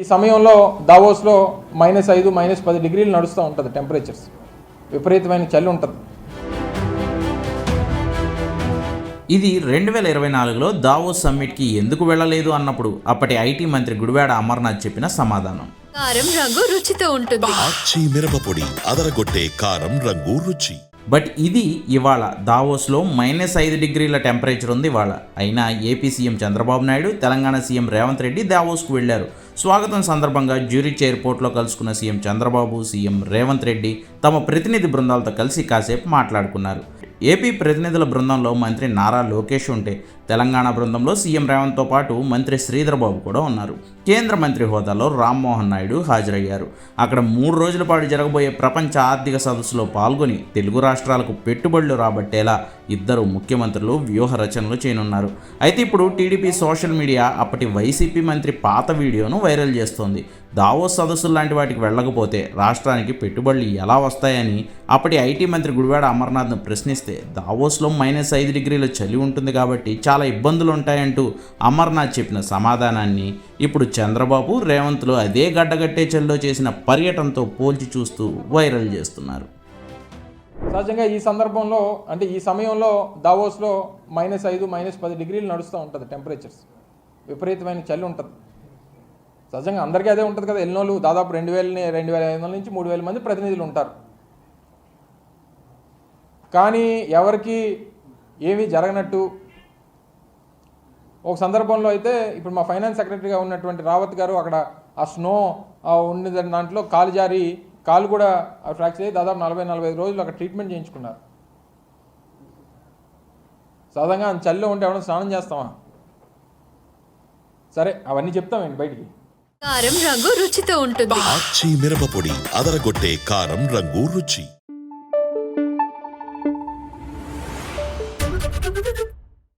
ఈ సమయంలో దావోస్లో మైనస్ ఐదు మైనస్ పది డిగ్రీలు నడుస్తూ ఉంటుంది టెంపరేచర్స్. విపరీతమైన చలి ఉంటుంది. ఇది రెండు వేల ఇరవై నాలుగులో దావోస్ సమ్మిట్కి ఎందుకు వెళ్ళలేదు అన్నప్పుడు అప్పటి ఐటీ మంత్రి గుడివాడ అమర్నాథ్ చెప్పిన సమాధానం. కారం రంగు రుచితో ఉంటుంది. ఆచి మిరపపొడి అదరగొట్టే కారం రంగు రుచి. బట్ ఇది ఇవాళ దావోస్లో మైనస్ ఐదు డిగ్రీల టెంపరేచర్ ఉంది ఇవాళ. అయినా AP CM Chandrababu Naidu Telangana CM Revanth Reddy దావోస్కు వెళ్ళారు స్వాగతం సందర్భంగా జ్యూరిచ్ ఎయిర్పోర్ట్లో కలుసుకున్న సీఎం చంద్రబాబు సీఎం రేవంత్ రెడ్డి తమ ప్రతినిధి బృందాలతో కలిసి కాసేపు మాట్లాడుకున్నారు. ఏపీ ప్రతినిధుల బృందంలో మంత్రి నారా లోకేష్ ఉంటే తెలంగాణ బృందంలో సీఎం రేవంత్తో పాటు మంత్రి శ్రీధర్బాబు కూడా ఉన్నారు. కేంద్ర మంత్రి హోదాలో రామ్మోహన్ నాయుడు హాజరయ్యారు. అక్కడ మూడు రోజుల పాటు జరగబోయే ప్రపంచ ఆర్థిక సదస్సులో పాల్గొని తెలుగు రాష్ట్రాలకు పెట్టుబడులు రాబట్టేలా ఇద్దరు ముఖ్యమంత్రులు వ్యూహ రచనలు చేయనున్నారు. అయితే ఇప్పుడు టీడీపీ సోషల్ మీడియా అప్పటి వైసీపీ మంత్రి పాత వీడియోను వైరల్ చేస్తోంది. దావోస్ సదస్సులు లాంటి వాటికి వెళ్ళకపోతే రాష్ట్రానికి పెట్టుబడులు ఎలా వస్తాయని అప్పటి ఐటీ మంత్రి గుడివాడ అమర్నాథ్ను ప్రశ్నిస్తే దావోస్లో మైనస్ ఐదు డిగ్రీల చలి ఉంటుంది కాబట్టి చాలా ఇబ్బందులు ఉంటాయంటూ అమర్నాథ్ చెప్పిన సమాధానాన్ని ఇప్పుడు చంద్రబాబు రేవంత్లు అదే గడ్డగట్టే చలిలో చేసిన పర్యటనతో పోల్చి చూస్తూ వైరల్ చేస్తున్నారు. సహజంగా ఈ సందర్భంలో అంటే ఈ సమయంలో దావోస్లో మైనస్ ఐదు మైనస్ పది డిగ్రీలు నడుస్తూ ఉంటుంది టెంపరేచర్స్. విపరీతమైన చలి ఉంటుంది. సహజంగా అందరికీ అదే ఉంటుంది కదా ఎన్నోళ్ళు దాదాపు రెండు వేలని రెండు వేల ఐదు వందల నుంచి మూడు వేల మంది ప్రతినిధులు ఉంటారు. కానీ ఎవరికి ఏమీ జరగనట్టు ఒక సందర్భంలో అయితే ఇప్పుడు మా ఫైనాన్స్ సెక్రటరీగా ఉన్నటువంటి రావత్ గారు అక్కడ ఆ స్నో ఉండే దాంట్లో కాలు జారి కాలు కూడా ఫ్రాక్చర్ అయ్యి దాదాపు నలభై నలభై ఐదు రోజులు అక్కడ ట్రీట్మెంట్ చేయించుకున్నారు. సాధారణంగా చలిలో ఉంటే ఎవరైనా స్నానం చేస్తామా? సరే అవన్నీ చెప్తామండి బయటికి. కారం రంగు రుచితో ఉంటుంది. ఆచి మిరపపొడి అదరగొట్టే కారం రంగు రుచి.